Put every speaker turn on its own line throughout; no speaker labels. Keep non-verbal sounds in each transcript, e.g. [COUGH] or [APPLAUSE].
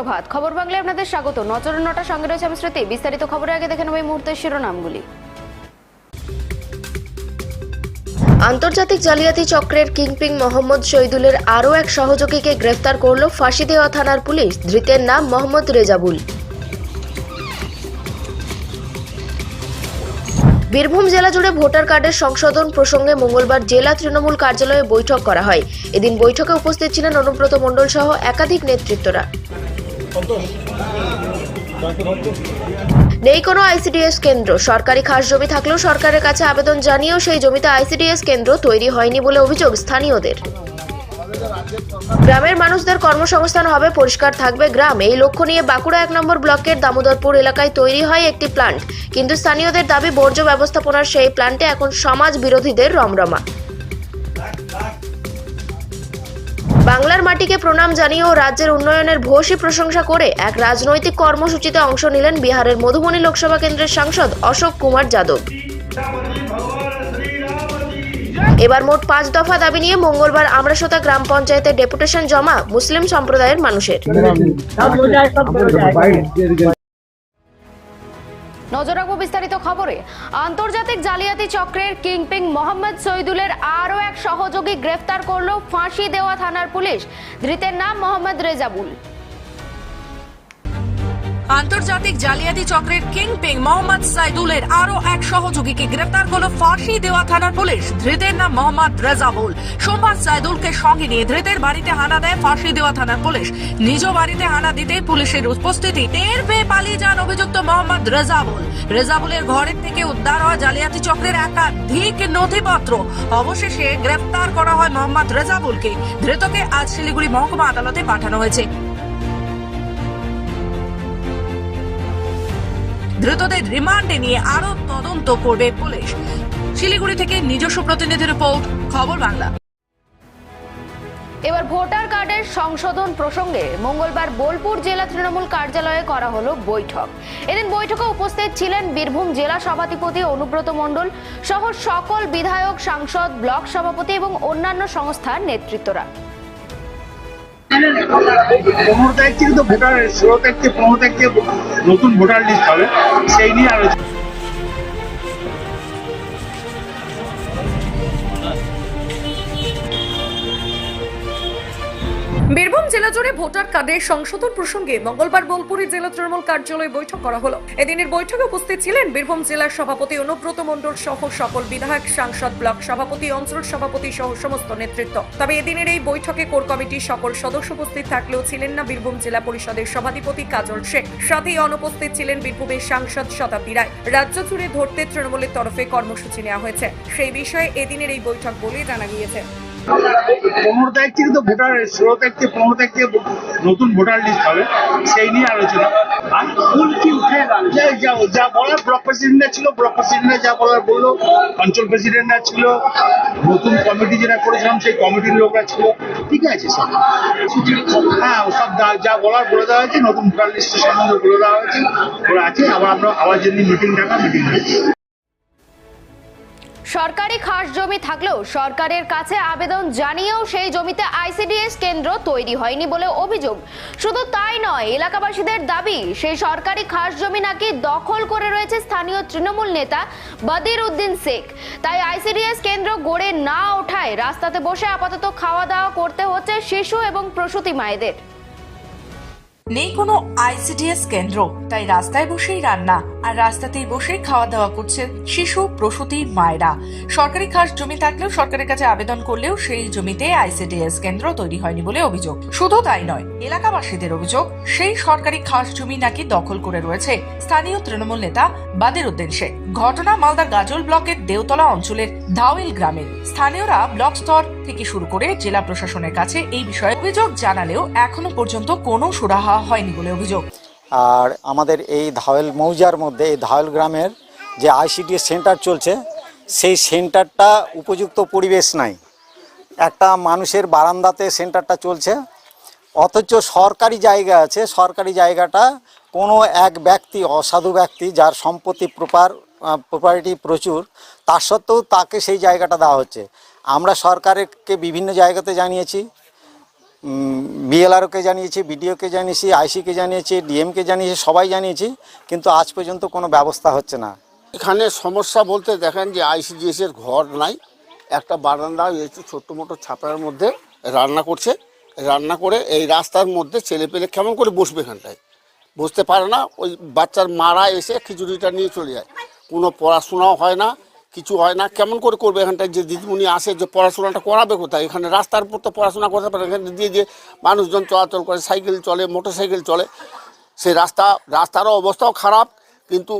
সুপ্রভাত। খবর বাংলায় আপনাদের স্বাগত। নজর নটা সঙ্গে রয়েছে আমি স্মৃতি। বিস্তারিত খবরে আগে দেখে নেব এই মুহূর্তের শিরোনামগুলি। আন্তর্জাতিক জালিয়াতি চক্রের কিংপিং মোহাম্মদ শহীদুলের আরও এক সহযোগীকে গ্রেফতার করল ফাঁসি দেওয়া থানার পুলিশ। ধৃতের নাম মোহাম্মদ রেজাবুল। বীরভূম জেলা জুড়ে ভোটার কার্ডের সংশোধন প্রসঙ্গে মঙ্গলবার জেলা তৃণমূল কার্যালয়ে বৈঠক করা হয়। এদিন বৈঠকে উপস্থিত ছিলেন অনুব্রত মণ্ডল সহ একাধিক নেতৃত্বরা। নেই কোনো আইসিডিএস কেন্দ্র। সরকারি খাস জমি থাকলেও সরকারের কাছে আবেদন জানিয়েও সেই জমিতে আইসিডিএস কেন্দ্র তৈরি হয়নি বলে অভিযোগ স্থানীয়দের। গ্রামের মানুষদের কর্মসংস্থান হবে, পরিষ্কার থাকবে গ্রাম। এই লক্ষ্য নিয়ে বাঁকুড়া এক নম্বর ব্লকের দামোদরপুর এলাকায় তৈরি হয় একটি প্লান্ট। কিন্তু স্থানীয়দের দাবি, বর্জ্য ব্যবস্থাপনার সেই প্লান্টে এখন সমাজ বিরোধীদের রমরমা। বাংলার মাটিকে প্রণাম জানিয়ে ও রাজ্যের উন্নয়নের ভূয়সী প্রশংসা করে এক রাজনৈতিক কর্মসূচিতে অংশ নিলেন বিহারের মধুবনী লোকসভা কেন্দ্রের সাংসদ অশোক কুমার যাদব। এবার মোট পাঁচ দফা দাবি নিয়ে মঙ্গলবার আমরাসোতা গ্রাম পঞ্চায়েতের ডেপুটেশন জমা মুসলিম সম্প্রদায়ের মানুষের। নজর রাখব বিস্তারিত খবরে। আন্তর্জাতিক জালিয়াতি চক্রের কিংপিং মোহাম্মদ সৈদুলের আরও এক সহযোগী গ্রেফতার করল ফাঁসি দেওয়া থানার পুলিশ। ধৃতের নাম মোহাম্মদ রেজাবুল।
আন্তর্জাতিক জালিয়াতি চক্রের কিংপিং মোহাম্মদ সাইদুলের আরও এক সহযোগীকে গ্রেফতার করল ফাঁসি দেওয়া থানার পুলিশ। ধৃতের নাম মোহাম্মদ রেজাবুল সোমবার সাইদুলকে সঙ্গে নিয়ে ধৃতের বাড়িতে হানা দেয় ফাঁসি দেওয়া থানার পুলিশ। নিজ বাড়িতে হানা দিতে পুলিশের উপস্থিতি টের পেয়ে পালিয়ে যান অভিযুক্ত মোহাম্মদ রেজাবুল রেজাবুলের ঘরের থেকে উদ্ধার হয় জালিয়াতি চক্রের একাধিক নথিপত্র। অবশেষে গ্রেফতার করা হয় মোহাম্মদ রেজাবুলকে ধৃতকে আজ শিলিগুড়ি মহকুমা আদালতে পাঠানো হয়েছে। ধৃতদের রিমান্ডে নিয়ে আরও তদন্ত করবে পুলিশ। শিলিগুড়ি থেকে নিজস্ব প্রতিনিধি রিপোর্ট, খবর বাংলা।
এবার ভোটার কার্ডের সংশোধন প্রসঙ্গে মঙ্গলবার বোলপুর জেলা তৃণমূল কার্যালয়ে করা হলো বৈঠক। এদিন বৈঠকে উপস্থিত ছিলেন বীরভূম জেলা সভাধিপতি অনুব্রত মণ্ডল সহ সকল বিধায়ক, সাংসদ, ব্লক সভাপতি এবং অন্যান্য সংস্থার নেতৃত্বরা।
পনেরো তারিখ থেকে তো ভোটার, ষোলো তারিখ থেকে পনেরো তারিখ থেকে নতুন ভোটার লিস্ট হবে। সেই নিয়ে আলোচনা।
বীরভূম জেলা জুড়ে ভোটার কার্ডের সংশোধন প্রসঙ্গে মঙ্গলবার বোলপুরে জেলা তৃণমূল কার্যালয়ে বৈঠক করা হলো। এদিনের বৈঠকে উপস্থিত ছিলেন বীরভূম জেলার সভাপতি অনুব্রত মণ্ডল সহ সকল বিধায়ক, সাংসদ ব্লক সভাপতি, অঞ্চল সভাপতি সহ সমস্ত নেতৃত্ব। তবে এদিনের এই বৈঠকে কোর কমিটির সকল সদস্য উপস্থিত থাকলেও ছিলেন না বীরভূম জেলা পরিষদের সভাধিপতি কাজল শেখ সাথেই অনুপস্থিত ছিলেন বীরভূমের সাংসদ শতাব্দী রায়। রাজ্য জুড়ে ধরতে তৃণমূলের তরফে কর্মসূচি নেওয়া হয়েছে। সেই বিষয়ে এদিনের এই বৈঠক বলে জানা গিয়েছে।
পনেরো তারিখ থেকে তো ভোটার ষোলো তারিখ থেকে, পনেরো তারিখ থেকে নতুন ভোটার লিস্ট হবে। সেই নিয়ে আলোচনা। আর ফুল কি উঠে গেল যা- বলার ব্লক প্রেসিডেন্টরা ছিল ব্লক প্রেসিডেন্টরা যা বলার বলল অঞ্চল প্রেসিডেন্টরা ছিল, নতুন কমিটি যেটা করেছিলাম, সেই কমিটির লোকরা ছিল। ঠিক আছে, সব। হ্যাঁ সব যা বলার বলে দেওয়া হয়েছে, নতুন ভোটার লিস্টের সম্বন্ধে বলে দেওয়া হয়েছে। ওরা আছে আবার আমরা আবার যদি মিটিং ডাকা মিটিং
সরকারি খাস জমি থাকলেও সরকারের কাছে আবেদন জানিয়েও সেই জমিতে আইসিডিএস কেন্দ্র তৈরি হয়নি বলে অভিযোগ। শুধু তাই নয়, এলাকাবাসীদের দাবি, সেই সরকারি খাস জমি নাকি দখল করে রয়েছে স্থানীয় তৃণমূল নেতা বদির উদ্দিন শেখ। তাই আইসিডিএস কেন্দ্র গড়ে না ওঠায় রাস্তাতে বসে আপাতত খাওয়া দাওয়া করতে হচ্ছে শিশু এবং প্রসূতি মায়েদের।
নেই কোনো আইসিডিএস কেন্দ্র। তাই রাস্তায় বসেই রান্না আর রাস্তাতেই বসেই খাওয়া দাওয়া করছে শিশু, প্রসূতি, মায়েরা। সরকারি খাস জমি থাকলেও সরকারের কাছে আবেদন করলেও সেই জমিতে আইসিডিএস কেন্দ্র তৈরি হয়নি বলে অভিযোগ। শুধু তাই নয়, এলাকাবাসীদের অভিযোগ, সেই সরকারি খাস জমি নাকি দখল করে রয়েছে স্থানীয় তৃণমূল নেতা বাদের উদ্দিন শেখ। ঘটনা মালদা গাজল ব্লকের দেওতলা অঞ্চলের ধাওয়েল গ্রামের স্থানীয়রা ব্লক স্তর থেকে শুরু করে জেলা প্রশাসনের কাছে এই বিষয়ে অভিযোগ জানালেও এখনও পর্যন্ত কোনো সুরাহা হয়নি বলে অভিযোগ।
আর আমাদের এই ধাওয়েল মৌজার মধ্যে, এই ধাওয়েল গ্রামের যে আইসিডিএস সেন্টার চলছে, সেই সেন্টারটা উপযুক্ত পরিবেশ নাই। একটা মানুষের বারান্দাতে সেন্টারটা চলছে। অথচ সরকারি জায়গা আছে, সরকারি জায়গাটা কোনো এক ব্যক্তি, অসাধু ব্যক্তি যার সম্পত্তি প্রপার প্রপার্টি প্রচুর, তার সত্ত্বেও তাকে সেই জায়গাটা দেওয়া হচ্ছে। আমরা সরকারকে বিভিন্ন জায়গাতে জানিয়েছি বিএলআরওকে জানিয়েছি বিডিওকে জানিয়েছি আইসিকে জানিয়েছি ডিএমকে জানিয়েছি, সবাই জানিয়েছি, কিন্তু আজ পর্যন্ত কোনো ব্যবস্থা হচ্ছে না।
এখানে সমস্যা বলতে দেখেন যে আইসিডিএস এর ঘর নাই, একটা বারান্দা হয়েছে ছোট্ট মোটো ছাপড়ার মধ্যে রান্না করছে। রান্না করে এই রাস্তার মধ্যে ছেলে পেলে কেমন করে বসবে এখানটায়? বসতে পারে না, ওই বাচ্চার মারা এসে খিচুড়িটা নিয়ে চলে যায়। কোনো পড়াশোনাও হয় না কিছু হয় না। কেমন করে করবে এখানটায়? যে দিদিমণি আসে, যে পড়াশোনাটা করাবে কোথায়? এখানে রাস্তার উপর তো পড়াশোনা করতে পারে এখানে দিয়ে যে মানুষজন চলাচল করে, সাইকেল চলে মোটর সাইকেল চলে সেই রাস্তা, রাস্তারও অবস্থাও খারাপ, কিন্তু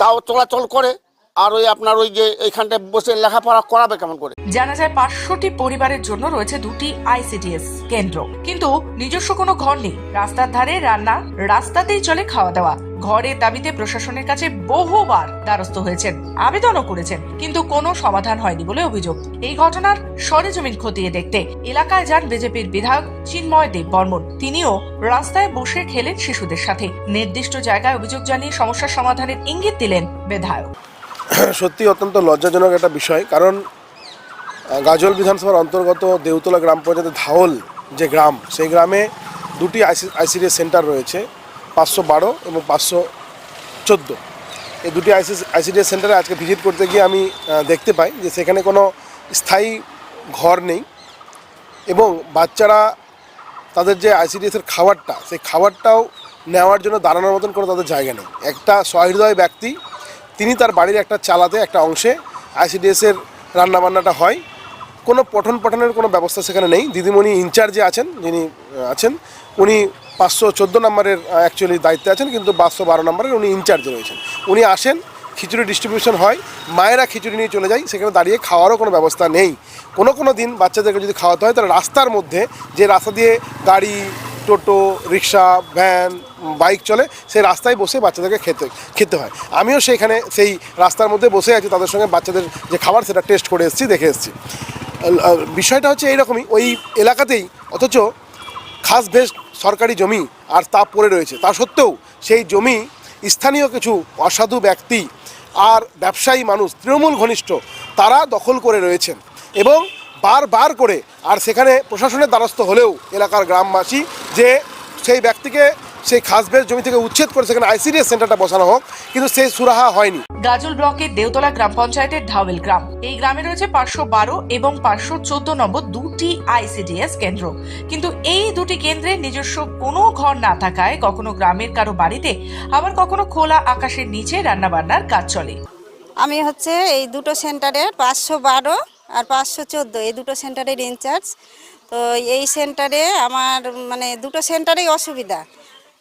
তাও চলাচল করে। আর ওই আপনার ওই যে এইখানটায় বসে লেখাপড়া করাবে কেমন করে?
জানা যায় পাঁচশোটি পরিবারের জন্য রয়েছে দুটি আইসিডিএস কেন্দ্র। কিন্তু নিজস্ব কোনো ঘর নেই। রাস্তার ধারে রান্না, রাস্তাতেই চলে খাওয়া দাওয়া ঘরের দাবিতে প্রশাসনের কাছে বহুবার দ্বারস্থ হয়েছেন, আবেদনও করেছেন, কিন্তু কোনো সমাধান হয়নি বলে অভিযোগ। এই ঘটনার সরেজমিন খতিয়ে দেখতে এলাকায় যান বিজেপির বিধায়ক চিন্ময় দেব বর্মন। তিনিও রাস্তায় বসে খেলেন শিশুদের সাথে। নির্দিষ্ট জায়গায় অভিযোগ জানিয়ে সমস্যার সমাধানের ইঙ্গিত দিলেন বিধায়ক। [CLEARS THROAT]
সত্যি অত্যন্ত লজ্জাজনক একটা বিষয়, কারণ গাজল বিধানসভার অন্তর্গত দেউতলা গ্রাম পঞ্চায়েতের ধাওল যে গ্রাম, সেই গ্রামে দুটি আইসি আইসিডিএস সেন্টার রয়েছে। পাঁচশো বারো এবং পাঁচশো চোদ্দ। এই দুটি আইসি আইসিডিএস সেন্টারে আজকে ভিজিট করতে গিয়ে আমি দেখতে পাই যে সেখানে কোনো স্থায়ী ঘর নেই এবং বাচ্চারা তাদের যে আইসিডিএসের খাবারটা, সেই খাবারটাও নেওয়ার জন্য দাঁড়ানোর মতন কোনো তাদের জায়গা নেই। একটা সহৃদয় ব্যক্তি, তিনি তার বাড়ির একটা চালাতে, একটা অংশে আইসিডিএসের রান্নাবান্নাটা হয়। কোনো পঠন পাঠনের কোনো ব্যবস্থা সেখানে নেই। দিদিমণি ইনচার্জে আছেন, যিনি আছেন, উনি পাঁচশো চোদ্দ নম্বরের অ্যাকচুয়ালি দায়িত্বে আছেন, কিন্তু পাঁচশো বারো নম্বরের উনি ইনচার্জে রয়েছেন। উনি আসেন, খিচুড়ি ডিস্ট্রিবিউশন হয়, মায়েরা খিচুড়ি নিয়ে চলে যায়, সেখানে দাঁড়িয়ে খাওয়ারও কোনো ব্যবস্থা নেই। কোনো কোনো দিন বাচ্চাদেরকে যদি খাওয়াতে হয়, তাহলে রাস্তার মধ্যে যে রাস্তা দিয়ে গাড়ি, টোটো, রিক্সা, ভ্যান, বাইক চলে, সেই রাস্তায় বসে বাচ্চাদেরকে খেতে খেতে হয়। আমিও সেইখানে সেই রাস্তার মধ্যে বসে আছি, তাদের সঙ্গে বাচ্চাদের যে খাবার, সেটা টেস্ট করে এসেছি, দেখে এসেছি। বিষয়টা হচ্ছে এইরকমই, ওই এলাকাতেই অথচ খাস বেশ সরকারি জমি আর তা পড়ে রয়েছে। তা সত্ত্বেও সেই জমি স্থানীয় কিছু অসাধু ব্যক্তি আর ব্যবসায়ী মানুষ, তৃণমূল ঘনিষ্ঠ, তারা দখল করে রয়েছেন এবং বারবার করে আর সেখানে প্রশাসনের দ্বারস্থ হলেও এলাকার গ্রামবাসী যে সেই ব্যক্তিকে সেই খাসবেশ জমি থেকে উচ্ছেদ করে সেখানে আইসিডিএস সেন্টারটা বসানো হোক কিন্তু সেই সুরাহা হয়নি।
গাজল ব্লকের দেওতলা গ্রাম পঞ্চায়েতের ধাওয়েল গ্রাম। এই গ্রামে রয়েছে পাঁচশো বারো এবং পাঁচশো চোদ্দ নম্বর দুটি আইসিডিএস কেন্দ্র। কিন্তু এই দুটি কেন্দ্রে নিজস্ব কোনো ঘর না থাকায় কখনো গ্রামের কারও বাড়িতে আবার কখনো খোলা আকাশের নিচে রান্নাবান্নার কাজ চলে।
আমি হচ্ছে এই দুটো সেন্টারের পাঁচশো বারো আর পাঁচশো চোদ্দ এই দুটো সেন্টারের ইনচার্জ। তো এই সেন্টারে আমার মানে দুটো সেন্টারেই অসুবিধা।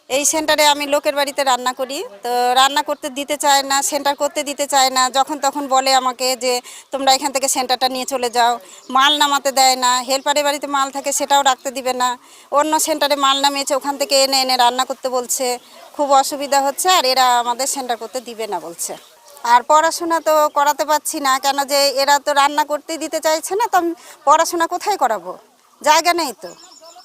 এই সেন্টারে আমি লোকের বাড়িতে রান্না করি। তো রান্না করতে দিতে চায় না, সেন্টার করতে দিতে চায় না। যখন তখন বলে আমাকে যে, তোমরা এখান থেকে সেন্টারটা নিয়ে চলে যাও। মাল নামাতে দেয় না, হেল্পারের বাড়িতে মাল থাকে সেটাও রাখতে দিবে না। অন্য সেন্টারে মাল নামিয়েছে, ওখান থেকে এনে এনে রান্না করতে বলছে। খুব অসুবিধা হচ্ছে আর এরা আমাদের সেন্টার করতে দিবে না বলছে। আর পড়াশোনা তো করাতে পারছি না, কেন যে এরা তো রান্না করতেই দিতে চাইছে না, তো আমি পড়াশোনা কোথায় করাবো? জায়গা নেই তো,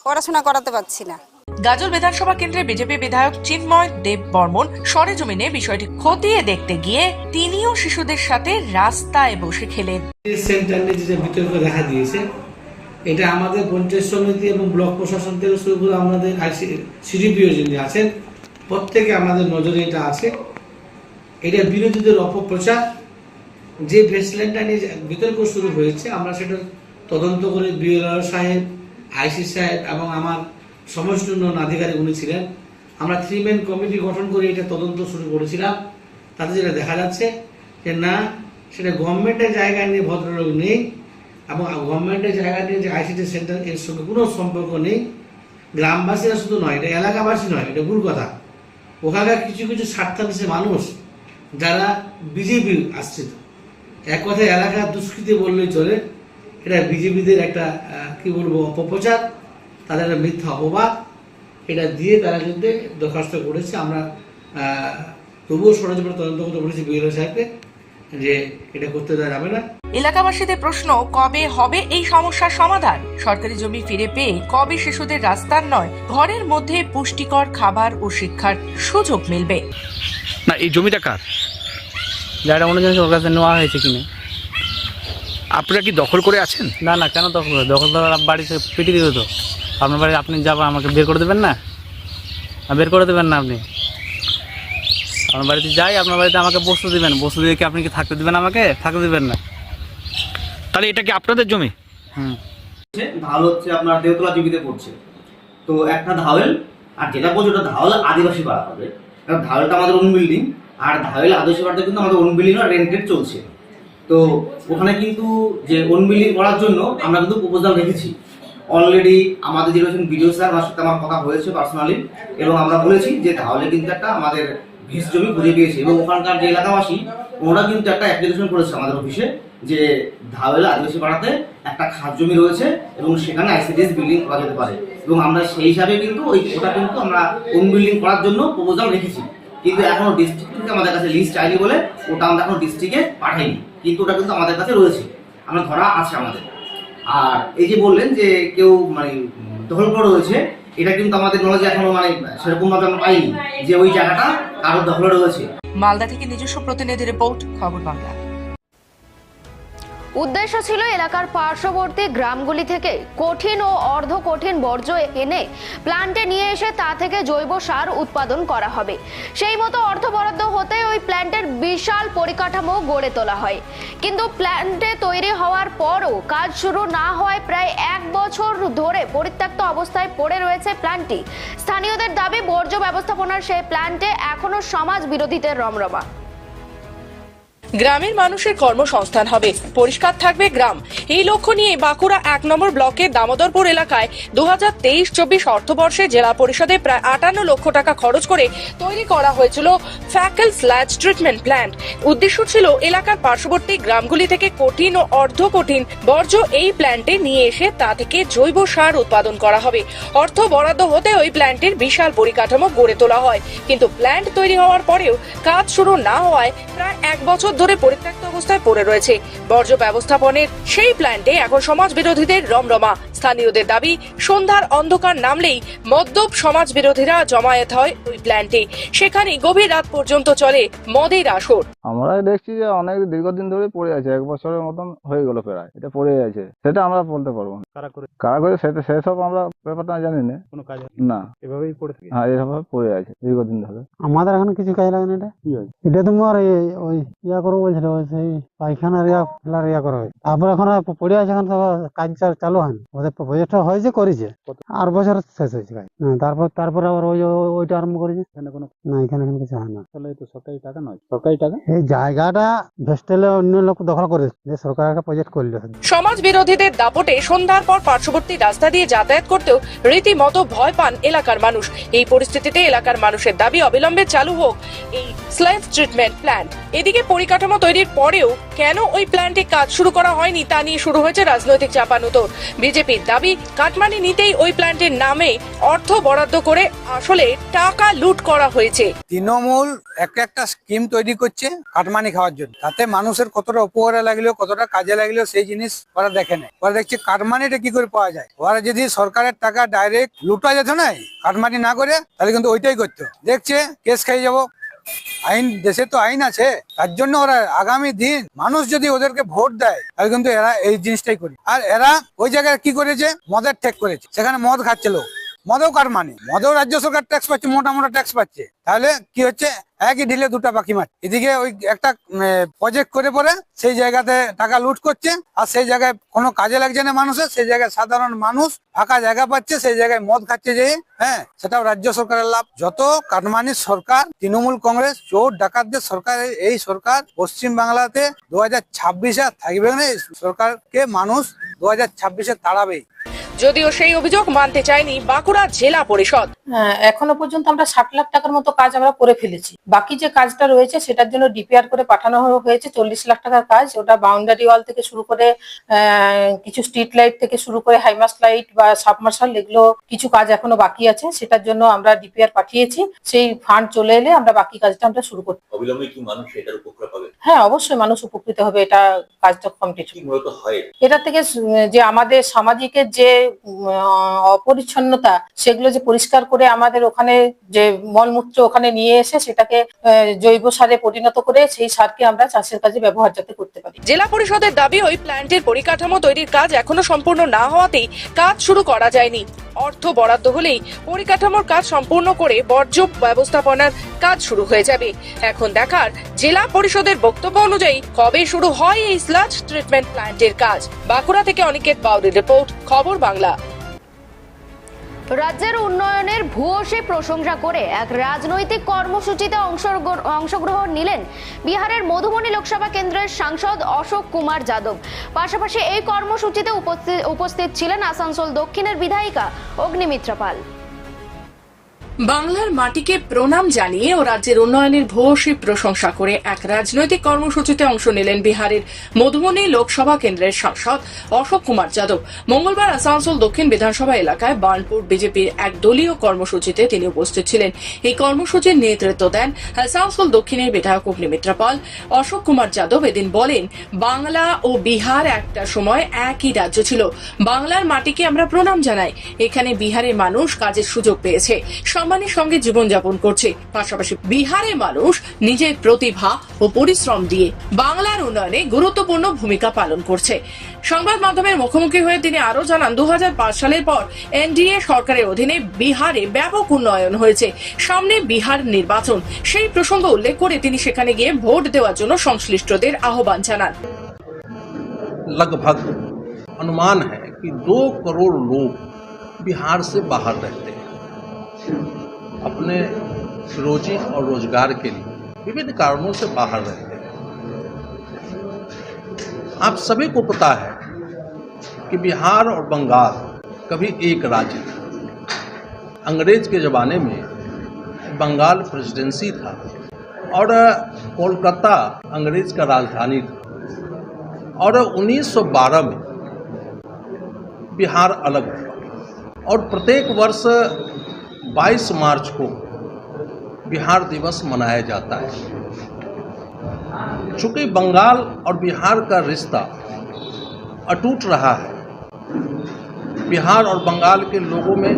পড়াশোনা করাতে পারছি না।
গাজল বিধানসভা কেন্দ্রে বিজেপি বিধায়ক চিন্ময় দেব বর্মন সরেজমিনে বিষয়টি খতিয়ে দেখতে গিয়ে তিনিও শিশুদের সাথে রাস্তায় বসে খেলেন।
সেন্টার যে বিতর্ক দেখা দিয়েছে, এটা আমাদের পঞ্চায়েত সমিতি এবং ব্লক প্রশাসন থেকে শুরু করে আমাদের সিডিপিও যিনি আছেন, প্রত্যেকে আমাদের নজরে এটা আছে। এটা বিরোধীদের অপপ্রচার। যে ভেসলেনটা নিয়ে বিতর্ক শুরু হয়েছে, আমরা সেটা তদন্ত করে বিএলআর সাহেব, আইসি সাহেব এবং আমার সমস্ত উন্নয়ন আধিকারিক উনি ছিলেন। আমরা থ্রি ম্যান কমিটি গঠন করে এটা তদন্ত শুরু করেছিলাম। তাতে যেটা দেখা যাচ্ছে যে না, সেটা গভর্নমেন্টের জায়গা নিয়ে ভদ্রলোক নেই এবং গভর্নমেন্টের জায়গা নিয়ে যে আইসিটি সেন্টার এর সঙ্গে কোনো সম্পর্ক নেই। গ্রামবাসীরা শুধু নয়, এটা এলাকাবাসী নয়, এটা ভুল কথা। ওখানকার কিছু কিছু স্বার্থান্বেষী মানুষ যারা বিজেপি আশ্রিত। এক কথায় এলাকার দুষ্কৃতি বললেই চলে, এটা বিজেপিদের একটা কি বলব, অপপ্রচার। তাদের একটা মিথ্যা অপবাদ এটা দিয়ে তারা কিন্তু দরখাস্ত করেছে। আমরা তবুও সরজমিনে তদন্ত করতে বলেছি বিএলও সাহেবকে যে এটা করতে দেওয়া যাবে না।
এলাকাবাসীদের প্রশ্ন কবে হবে এই সমস্যার সমাধান? সরকারি জমি ফিরে পেয়ে কবে শিশুদের রাস্তার নয়? ঘরের মধ্যে পুষ্টিকর খাবার ও শিক্ষার সুযোগ মিলবে।
না এই জমিটা কার?
যারা মনে জানিস ওর কাছে নেওয়া হয়েছে কিনা।
আপনারা কি দখল করে আছেন?
না না কেন দখল দখল বাড়িতে পিটি দিত তো। আপনার বাড়ি আপনি যাবেন আমাকে বের করে দেবেন না? বের করে দেবেন না আপনি। আপনার বাড়িতে যাই আপনার বাড়িতে আমাকে বসতে দেবেন। বসতে দিয়ে কি আপনি কি থাকতে দেবেন আমাকে? থাকতে দেবেন না।
তাহলে এটা কি আপনাদের জমি?
হুম।
ধাওয়াল হচ্ছে আপনার দেওতলা জমিতে পড়ছে। তো একটা ধাওয়েল আর যেটা বলছে ওটা ধাওয়াল আদিবাসী পাড়া হবে। কারণ ধাওয়ালটা আমাদের ওন বিল্ডিং আর ধাওয়াল আদিবাসী পাড়াতে কিন্তু আমাদের ওন বিল্ডিং রেন্টেড চলছে। তো ওখানে কিন্তু যে ওন বিল্ডিং করার জন্য আমরা কিন্তু প্রপোজাল রেখেছি। অলরেডি আমাদের যে রয়েছেন বিডিও স্যার ওনার সাথে আমার কথা হয়েছে পার্সোনালি এবং আমরা বলেছি যে তাহলে কিন্তু একটা আমাদের ভিস জমি খুঁজে পেয়েছে। এবং ওখানকার যে এলাকাবাসী, ওরা কিন্তু একটা অ্যাপ্লিকেশন করেছে আমাদের অফিসে যে ধাওয়েল আদিবাসী পাড়াতে একটা খাস জমি রয়েছে এবং সেখানে আইসিডিএস বিল্ডিং করা যেতে পারে। এবং আমরা সেই হিসাবে কিন্তু ওই ওটা কিন্তু আমরা ওন বিল্ডিং করার জন্য প্রপোজাল রেখেছি। কিন্তু এখনও ডিস্ট্রিক্ট থেকে আমাদের কাছে লিস্ট চাইনি বলে ওটা আমরা এখন ডিস্ট্রিক্টে পাঠাইনি। কিন্তু ওটা কিন্তু আমাদের কাছে রয়েছে। আমরা ধরা আছে আমাদের। আর এই যে বললেন যে কেউ মানে দখল করে রয়েছে, এটা কিন্তু আমাদের নলেজে এখনও মানে সেরকম ভাবে আমরা পাইনি যে ওই জায়গাটা কারোর দখলে রয়েছে।
মালদা থেকে নিজস্ব প্রতিনিধি রিপোর্ট খবর বাংলা।
উদ্দেশ্য ছিল এলাকার পার্শ্ববর্তী গ্রামগুলি থেকে কঠিন ও অর্ধ কঠিন বর্জ্য এনে প্ল্যান্টে নিয়ে এসে তা থেকে জৈব সার উৎপাদন করা হবে। সেই মতো অর্থ বরাদ্দ হতে ওই প্ল্যান্টের বিশাল পরিকাঠামো গড়ে তোলা হয়। কিন্তু প্ল্যান্টে তৈরি হওয়ার পরও কাজ শুরু না হওয়ায় প্রায় এক বছর ধরে পরিত্যক্ত অবস্থায় পড়ে রয়েছে প্ল্যান্টটি স্থানীয়দের দাবি, বর্জ্য ব্যবস্থাপনার সেই প্ল্যান্টে এখনও সমাজ বিরোধীদের রমরমা।
গ্রামের মানুষের কর্মসংস্থান হবে। পরিষ্কার থাকবে গ্রাম। এই লক্ষ্য নিয়ে বাঁকুড়া এক নম্বর ব্লকের দামোদরপুর এলাকায় দু হাজার তেইশ চব্বিশ অর্থবর্ষে জেলা পরিষদে প্রায় আটান্ন লক্ষ টাকা খরচ করে তৈরি করা হয়েছিল ফ্যাকেল স্ল্যাজ ট্রিটমেন্ট প্ল্যান্ট। উদ্দেশ্য ছিল এলাকার পার্শ্ববর্তী গ্রামগুলি থেকে কঠিন ও অর্ধ কঠিন বর্জ্য এই প্ল্যান্টে নিয়ে এসে তা থেকে জৈব সার উৎপাদন করা হবে। অর্থ বরাদ্দ হতে ওই প্ল্যান্টের বিশাল পরিকাঠামো গড়ে তোলা হয়। কিন্তু প্ল্যান্ট তৈরি হওয়ার পরেও কাজ শুরু না হওয়ায় প্রায় এক বছর ধরে পরিত্যক্ত অবস্থায় পড়ে রয়েছে। বর্জ্য ব্যবস্থাপনের সেই প্ল্যান্টে এখন সমাজ বিরোধীদের রমরমা। স্থানীয়দের দাবি সন্ধ্যার অন্ধকার নামলেই মদ্যপ সমাজ বিরোধীরা জমায়েত হয় ওই প্ল্যান্টে। সেখানে গভীর রাত পর্যন্ত চলে মদের আসর।
আমরা দেখছি যে অনেক দীর্ঘদিন ধরে পড়ে আছে এক বছরের মতন হয়ে গেল প্রায়। এটা পড়ে আছে। সেটা আমরা বলতে পারব
কারা করে
সেটা সেসব আমরা ব্যাপারটা জানি না।
কোনো কাজ
না।
এভাবেই পড়ে থাকে?
হ্যাঁ এভাবে পড়ে আছে দীর্ঘদিন ধরে।
আমাদের এখন কিছু কাজ লাগে না এটা।
কি হয়েছে?
এটা তোমার ওই ইয়া করব বলছিল সেই পায়খানার ইয়া ফেলার ইয়া করা হয়। তারপর এখন আর পড়ে আছে এখন কাজ চালু হয়নি ওদের প্রজেক্টটা হয়েছে করেছে আর বছর শেষ হয়েছে কাজ হ্যাঁ, তারপর তারপর আবার ওই ওই- ওইটা আরম্ভ করেছে
এখানে কোনো
না এখানে এখন কিছু হয় না।
তাহলে তো সরকারি টাকা নয়। সরকারি টাকা?
এই জায়গাটা ভেস্টেলে অন্য লোক দখল করে যে সরকার একটা প্রজেক্ট করল।
সমাজ বিরোধীদের দাপটে সন্ধ্যার পর পার্শ্ববর্তী রাস্তা দিয়ে যাতায়াত করতেও রীতিমতো ভয় পান এলাকার মানুষ। এই পরিস্থিতিতে এলাকার মানুষের দাবি অবিলম্বে চালু হোক। এই স্ল্যাব ট্রিটমেন্ট প্ল্যান্ট এদিকে পরিকাঠামো তৈরির পরেও কেন ওই প্ল্যান্টে কাজ শুরু করা হয়নি তা নিয়ে শুরু হয়েছে রাজনৈতিক চাপানুতোর। বিজেপির দাবি, কাটমানি নিতেই ওই প্ল্যান্টের নামে অর্থ বরাদ্দ করে আসলে টাকা লুট করা হয়েছে।
তৃণমূল একটা একটা স্কিম তৈরি করছে কাটমানি খাওয়ার জন্য। তাতে মানুষের কতটা উপকারে লাগল, কতটা কাজে লাগল, সেই জিনিস ওরা দেখে নেয়। ওরা দেখছে কাটমানিটা কি করে পাওয়া যায়। ওরা যদি সরকারের টাকা ডাইরেক্ট লুটা যেত না, কাটমানি না করে, তাহলে কিন্তু ওইটাই করতো। দেখছে, কেস খেয়ে যাব আইন, দেশে তো আইন আছে, তার জন্য ওরা আগামী দিন মানুষ যদি ওদেরকে ভোট দেয়, তাহলে কিন্তু এরা এই জিনিসটাই করে। আর এরা ওই জায়গায় কি করেছে? মদের ঠেক করেছে। সেখানে মদ খাচ্ছিল মদেও কার মানে? মদেও রাজ্য সরকার ট্যাক্স পাচ্ছে মোটা মোটা ট্যাক্স পাচ্ছে। তাহলে কি হচ্ছে? একই ঢিলে দুটা পাখি মারছে এদিকে ওই একটা প্রজেক্ট করে পরে সেই জায়গাতে টাকা লুট করছে, আর সেই জায়গায় কোনো কাজে লাগছে না মানুষের, সেই জায়গায় সাধারণ মানুষ ফাঁকা জায়গা পাচ্ছে, সেই জায়গায় মদ খাচ্ছে যে হ্যাঁ সেটাও রাজ্য সরকারের লাভ। যত কাটমানির সরকার, তৃণমূল কংগ্রেস, চোর, ডাকাতদের সরকার, এই সরকার পশ্চিম বাংলাতে দু হাজার ছাব্বিশে থাকবে না সরকারকে মানুষ দু হাজার ছাব্বিশে তাড়াবেই।
যদিও সেই অভিযোগ মানতে চায়নি বাঁকুড়া জেলা পরিষদ।
হ্যাঁ এখনও পর্যন্ত আমরা ষাট লাখ টাকার মতো কাজ আমরা করে ফেলেছি। বাকি যে কাজটা রয়েছে সেটার জন্য ডিপিআর করে পাঠানো হয়েছে চল্লিশ লাখ টাকার কাজ। ওটা বাউন্ডারি ওয়াল থেকে শুরু করে কিছু স্ট্রিট লাইট থেকে শুরু করে হাইমাস লাইট বা সাবমার্শাল এগুলো কিছু কাজ এখনও বাকি আছে। সেটার জন্য আমরা ডিপিআর পাঠিয়েছি। সেই ফান্ড চলে এলে আমরা বাকি কাজটা আমরা শুরু করতে
অবিলম্বে কি মানুষ এটার উপকার পাবে
হ্যাঁ অবশ্যই মানুষ উপকৃত হবে। এটা কাজটা কমপ্লিট এটা থেকে যে আমাদের সামাজিকের যে অপরিচ্ছন্নতা, সেগুলো যে পরিষ্কার করে আমাদের ওখানে যে মলমূত্র ওখানে নিয়ে এসে সেটাকে জৈব সারে পরিণত করে সেই সারকে আমরা চাষের কাজে ব্যবহার যাতে করতে পারি।
জেলা পরিষদের দাবি, ওই প্ল্যান্টের পরিকাঠামো তৈরির কাজ এখনও সম্পূর্ণ না হওয়াতেই কাজ শুরু করা যায়নি। অর্থ বরাদ্দ হলেই পরিকাঠামোর কাজ সম্পূর্ণ করে বর্জ্য ব্যবস্থাপনার কাজ শুরু হয়ে যাবে। এখন দেখার জেলা পরিষদের বক্তব্য অনুযায়ী, কবে শুরু হয় এই স্লাজ ট্রিটমেন্ট প্ল্যান্টের কাজ? বাঁকুড়া থেকে অনিকেত বাউরির রিপোর্ট খবর বাংলা।
রাজ্যের উন্নয়নের ভূয়সী প্রশংসা করে এক রাজনৈতিক কর্মসূচিতে অংশগ্রহণ নিলেন বিহারের মধুবনী লোকসভা কেন্দ্রের সাংসদ অশোক কুমার যাদব। পাশাপাশি এই কর্মসূচিতে উপস্থিত- ছিলেন আসানসোল দক্ষিণের বিধায়িকা অগ্নিমিত্রা পাল।
বাংলার মাটিকে প্রণাম জানিয়ে ও রাজ্যের উন্নয়নের ভূয়সী প্রশংসা করে এক রাজনৈতিক কর্মসূচিতে অংশ নিলেন বিহারের মধুবনী লোকসভা কেন্দ্রের সাংসদ অশোক কুমার যাদব। মঙ্গলবার আসানসোল দক্ষিণ বিধানসভা এলাকায় বার্নপুর বিজেপির এক দলীয় কর্মসূচিতে তিনি উপস্থিত ছিলেন। এই কর্মসূচির নেতৃত্ব দেন আসানসোল দক্ষিণের বিধায়ক অগ্নিমিত্রা পাল। অশোক কুমার যাদব এদিন বলেন, বাংলা ও বিহার একটা সময় একই রাজ্য ছিল। বাংলার মাটিকে আমরা প্রণাম জানাই। এখানে বিহারের মানুষ কাজের সুযোগ পেয়েছে। সম্মানের সঙ্গে জীবনযাপন করছে পাশাপাশি বিহারের মানুষ নিজের প্রতিভা ও পরিশ্রম দিয়ে বাংলার উন্নয়নে গুরুত্বপূর্ণ ভূমিকা পালন করছে সংবাদ মাধ্যমের মুখোমুখি হয়ে তিনি আরো জানান দু সালের পর এনডিএ সরকারের অধীনে বিহারে ব্যাপক উন্নয়ন হয়েছে সামনে বিহার নির্বাচন সেই প্রসঙ্গ উল্লেখ করে তিনি সেখানে গিয়ে ভোট দেওয়ার জন্য সংশ্লিষ্টদের আহ্বান জানান
लगभग अनुमान है कि दो करोड़ लोग बिहार से बाहर रहते हैं अपने रोजी और रोज़गार के लिए विभिन्न कारणों से बाहर रहते हैं आप सभी को पता है कि बिहार और बंगाल कभी एक राज्य था। अंग्रेज़ के ज़माने में बंगाल प्रेसिडेंसी था और कोलकाता अंग्रेज़ का राजधानी था। और 1912 में बिहार अलग हुआ और प्रत्येक वर्ष 22 मार्च को बिहार दिवस मनाया जाता है। चूँकि बंगाल और बिहार का रिश्ता अटूट रहा है, बिहार और बंगाल के लोगों में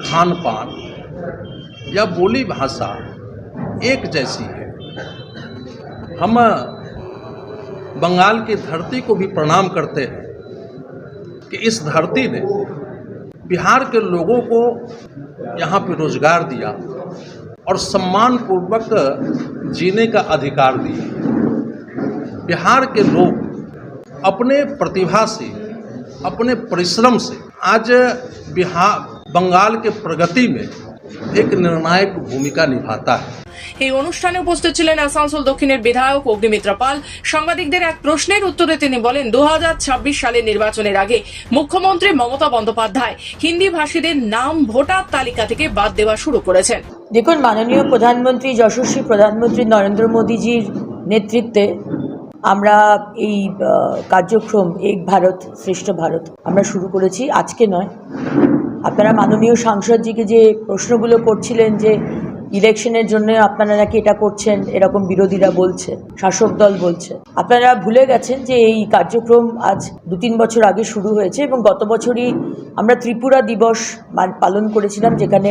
खान पान या बोली भाषा एक जैसी है। हम बंगाल की धरती को भी प्रणाम करते हैं कि इस धरती ने बिहार के लोगों को यहाँ पे रोज़गार दिया और सम्मानपूर्वक जीने का अधिकार दिया। बिहार के लोग अपने प्रतिभा से, अपने परिश्रम से आज बिहार, बंगाल के प्रगति में एक निर्णायक भूमिका निभाता है
এই অনুষ্ঠানে উপস্থিত ছিলেন আসানসোল দক্ষিণের বিধায়ক অগ্নিমিত্রা পাল সাংবাদিকদের এক প্রশ্নের উত্তরে তিনি বলেন দু সালের নির্বাচনের আগে মুখ্যমন্ত্রী মমতা বন্দ্যোপাধ্যায় হিন্দি ভাষীদের নাম ভোটার তালিকা থেকে বাদ দেওয়া শুরু করেছেন
দেখুন মাননীয় প্রধানমন্ত্রী যশস্বী প্রধানমন্ত্রী নরেন্দ্র মোদীজির নেতৃত্বে আমরা এই আহ, কার্যক্রম এক ভারত শ্রেষ্ঠ ভারত আমরা শুরু করেছি আজকে নয় আপনারা মাননীয় সাংসদজিকে যে প্রশ্নগুলো করছিলেন যে ইলেকশনের জন্য আপনারা নাকি এটা করছেন, এরকম বিরোধীরা বলছে, শাসক দল বলছে। আপনারা ভুলে গেছেন যে এই কার্যক্রম আজ দু তিন বছর আগে শুরু হয়েছে এবং গত বছরই আমরা ত্রিপুরা দিবস পালন করেছিলাম, যেখানে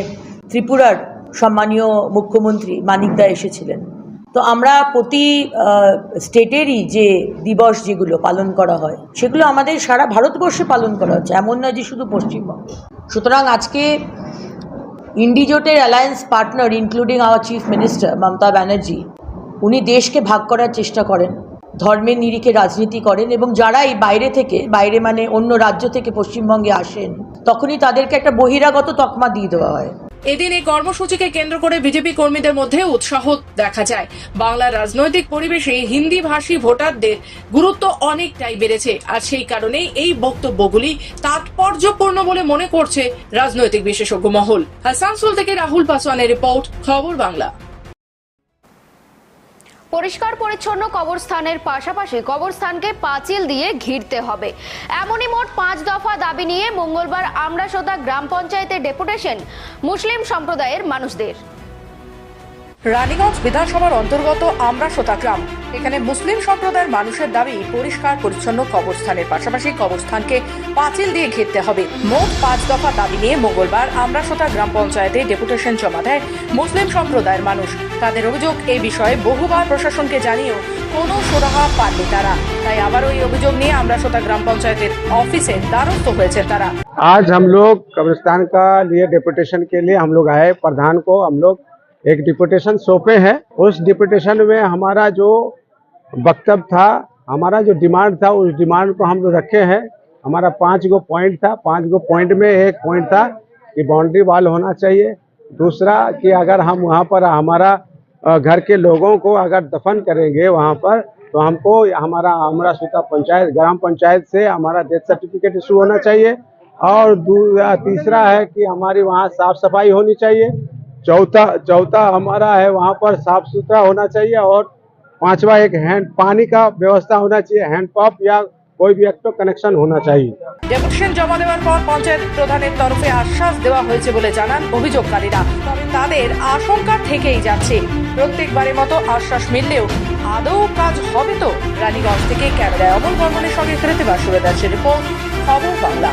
ত্রিপুরার সম্মানীয় মুখ্যমন্ত্রী মানিকদা এসেছিলেন। তো আমরা প্রতি স্টেটেরই যে দিবস যেগুলো পালন করা হয়, সেগুলো আমাদের সারা ভারতবর্ষে পালন করা হচ্ছে, এমন নয় যে শুধু পশ্চিমবঙ্গে। সুতরাং আজকে ইন্ডিজোটের alliance partner including our chief minister Mamata Banerjee, উনি দেশকে ভাগ করার চেষ্টা করেন। ধর্মের নিরিখে রাজনীতি করেন এবং যারা এই বাইরে থেকে, বাইরে মানে অন্য রাজ্য থেকে পশ্চিমবঙ্গে আসেন, তখনই তাদেরকে একটা বহিরাগত তকমা দিয়ে দেওয়া হয়।
এদিন এই কর্মসূচিকে কেন্দ্র করে বিজেপি কর্মীদের মধ্যে উৎসাহ দেখা যায়। বাংলার রাজনৈতিক পরিবেশে হিন্দি ভাষী ভোটারদের গুরুত্ব অনেকটাই বেড়েছে, আর সেই কারণেই এই বক্তব্যগুলি তাৎপর্যপূর্ণ বলে মনে করছে রাজনৈতিক বিশেষজ্ঞ মহল। আসানসোল থেকে রাহুল পাসওয়ানের রিপোর্ট, খবর বাংলা।
পরিষ্কার পরিচ্ছন্ন কবরস্থানের পাশাপাশি কবরস্থানকে পাঁচিল দিয়ে ঘিরতে হবে। এমনই মোট পাঁচ দফা দাবি নিয়ে মঙ্গলবার আমরাসোতা গ্রাম পঞ্চায়েতের ডেপুটেশন মুসলিম সম্প্রদায়ের মানুষদের।
রানীগঞ্জ বিধানসভার অন্তর্গত আমরাসোতা গ্রাম এখানে মুসলিম সম্প্রদায়ের মানুষের দাবি পরিষ্কার পরিচ্ছন্ন কবরস্থানের পাশাপাশি কবরস্থানকে পাঁচিল দিয়ে ঘিরতে হবে মোট পাঁচ দফা দাবি নিয়ে মঙ্গলবার আমরাসোতা গ্রাম পঞ্চায়েতে ডেপুটেশন জমা দেয় মুসলিম সম্প্রদায়ের মানুষ তাদের অভিযোগ এই বিষয়ে বহুবার প্রশাসনকে জানিয়েও কোনো সুরাহা পাননি তারা তাই আবারও এই অভিযোগ নিয়ে আমরাসোতা গ্রাম পঞ্চায়েতের অফিসে দ্বারস্থ হয়েছে তারা
आज हम लोग कब्रिस्तान का लिए डिपुटेशन के लिए हम लोग आए प्रधान को हम लोग एक डिपुटेशन सौंपे हैं। उस डिपुटेशन में हमारा जो वक्तव्य था, हमारा जो डिमांड था, उस डिमांड को हम रखे हैं। हमारा पाँच गो पॉइंट था। पाँच गो पॉइंट में एक पॉइंट था कि बाउंड्री वाल होना चाहिए। दूसरा कि अगर हम वहाँ पर हमारा घर के लोगों को अगर दफन करेंगे वहाँ पर तो हमको हमारा हमारा सूता पंचायत, ग्राम पंचायत से हमारा डेथ सर्टिफिकेट इशू होना चाहिए। और तीसरा है कि हमारी वहाँ साफ़ सफ़ाई होनी चाहिए। चौथा चौथा हमारा है वहाँ पर साफ सुथरा होना चाहिए और पांचवा एक हैंड पानी का व्यवस्था होना चाहिए हैंडपंप या कोई भी एक तो कनेक्शन होना चाहिए
ডেপুটেশন জমা দেওয়ার পর পঞ্চায়েত প্রধানের তরফে আশ্বাস দেওয়া হয়েছে বলে জানান অভিযোগকারীরা তবে তাদের আশঙ্কা থেকেই যাচ্ছে প্রত্যেকবারের মতো আশ্বাস মিললেও আদৌ কাজ হবে তো রানীগঞ্জ থেকে ক্যামেরায় অমল বর্মনের সঙ্গে কৃতিবা সুরেদাসের রিপোর্ট খবর বাংলা